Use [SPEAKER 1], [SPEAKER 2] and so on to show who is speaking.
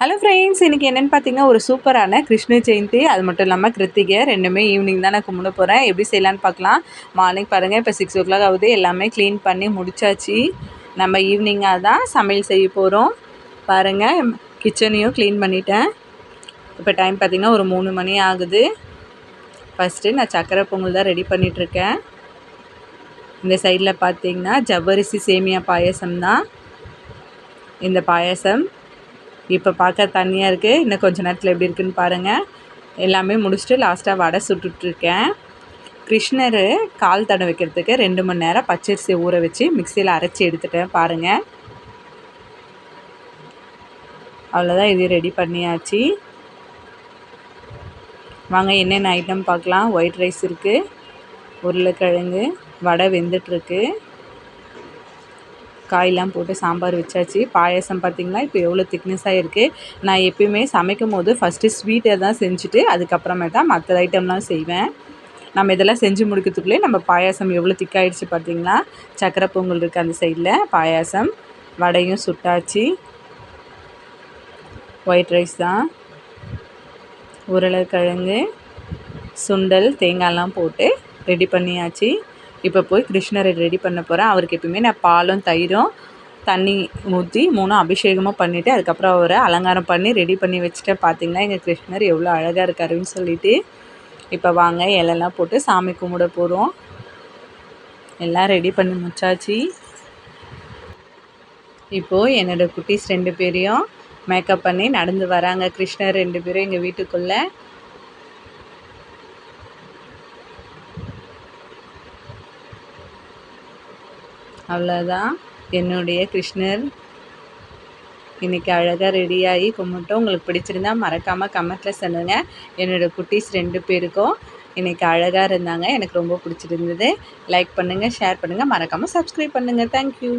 [SPEAKER 1] Hello friends இன்றைக்கி என்னென்னு பார்த்தீங்கன்னா ஒரு சூப்பரான கிருஷ்ண ஜெயந்தி. அது மட்டும் இல்லாமல் கிருத்திகை ரெண்டுமே ஈவினிங் தான் நான் கும்பிட போகிறேன் எப்படி செய்யலான்னு பார்க்கலாம் மார்னிங் பாருங்கள் இப்போ சிக்ஸ் ஓ கிளாக் ஆகுது. எல்லாமே க்ளீன் பண்ணி முடிச்சாச்சு. நம்ம ஈவினிங்காக தான் சமையல் செய்ய போகிறோம் பாருங்கள் கிச்சனையும் க்ளீன் பண்ணிட்டேன். இப்போ டைம் பார்த்திங்கன்னா ஒரு மூணு மணி ஆகுது. ஃபஸ்ட்டு நான் சக்கரை பொங்கல் தான் ரெடி பண்ணிகிட்ருக்கேன் இந்த சைடில் பார்த்தீங்கன்னா ஜவ்வரிசி சேமியா பாயசம் தான் இந்த பாயசம் இப்போ பார்க்க தண்ணியாக இருக்குது இன்னும் கொஞ்சம் நேரத்தில் எப்படி இருக்குதுன்னு பாருங்கள் எல்லாமே முடிச்சுட்டு லாஸ்ட்டாக வடை சுட்டுட்ருக்கேன் கிருஷ்ணர் கால் தடை வைக்கிறதுக்கு ரெண்டு மணி நேரம் பச்சரிசி ஊற வச்சு மிக்சியில் அரைச்சி எடுத்துட்டேன் பாருங்கள் அவ்வளோதான் இது ரெடி பண்ணியாச்சு. வாங்க என்னென்ன ஐட்டம் பார்க்கலாம். ஒயிட் ரைஸ் இருக்குது உருளைக்கிழங்கு வடை வெந்துட்டுருக்கு. காயெலாம் போட்டு சாம்பார் வச்சாச்சு. பாயசம் பார்த்திங்களா? இப்போ எவ்வளோ திக்னஸாக இருக்குது நான் எப்பயுமே சமைக்கும் போது ஃபஸ்ட்டு ஸ்வீட்டை தான் செஞ்சுட்டு அதுக்கப்புறமே தான் மற்ற ஐட்டம்லாம் செய்வேன். நம்ம இதெல்லாம் செஞ்சு முடிக்கிறதுக்குள்ளே நம்ம பாயாசம் எவ்வளோ திக்காயிடுச்சு பார்த்திங்களா? சக்கரை பொங்கல் இருக்குது அந்த சைடில் பாயாசம் வடையும் சுட்டாச்சு. ஒயிட் ரைஸ் தான். உருளைக்கிழங்கு சுண்டல் தேங்காய்லாம் போட்டு ரெடி பண்ணியாச்சு. இப்போ போய் கிருஷ்ணரை ரெடி பண்ண போகிறேன் அவருக்கு எப்பயுமே நான் பாலும் தயிரும் தண்ணி ஊற்றி மூணும் அபிஷேகமும் பண்ணிவிட்டு அதுக்கப்புறம் அவரை அலங்காரம் பண்ணி ரெடி பண்ணி வச்சுட்டேன். பார்த்திங்கன்னா எங்கள் கிருஷ்ணர் எவ்வளோ அழகாக இருக்காருன்னு சொல்லிட்டு இப்போ வாங்க இலெல்லாம் போட்டு சாமி கும்பிட போகிறோம் எல்லாம் ரெடி பண்ணி முடிச்சாச்சு. இப்போது என்னோடய குட்டீஸ் ரெண்டு பேரையும் மேக்கப் பண்ணி நடந்து வராங்க. கிருஷ்ணர் ரெண்டு பேரும் எங்கள் வீட்டுக்குள்ளே. அவ்வளோதான் என்னுடைய கிருஷ்ணர் இன்றைக்கி அழகாக ரெடியாகி கும்பிட்டோம் உங்களுக்கு பிடிச்சிருந்தா மறக்காமல் கமெண்ட்டில் சொல்லுங்கள் என்னோடய குட்டீஸ் ரெண்டு பேருக்கும் இன்றைக்கி அழகாக இருந்தாங்க. எனக்கு ரொம்ப பிடிச்சிருந்தது. லைக் பண்ணுங்கள் ஷேர் பண்ணுங்கள் மறக்காமல் சப்ஸ்கிரைப் பண்ணுங்கள் தேங்க்யூ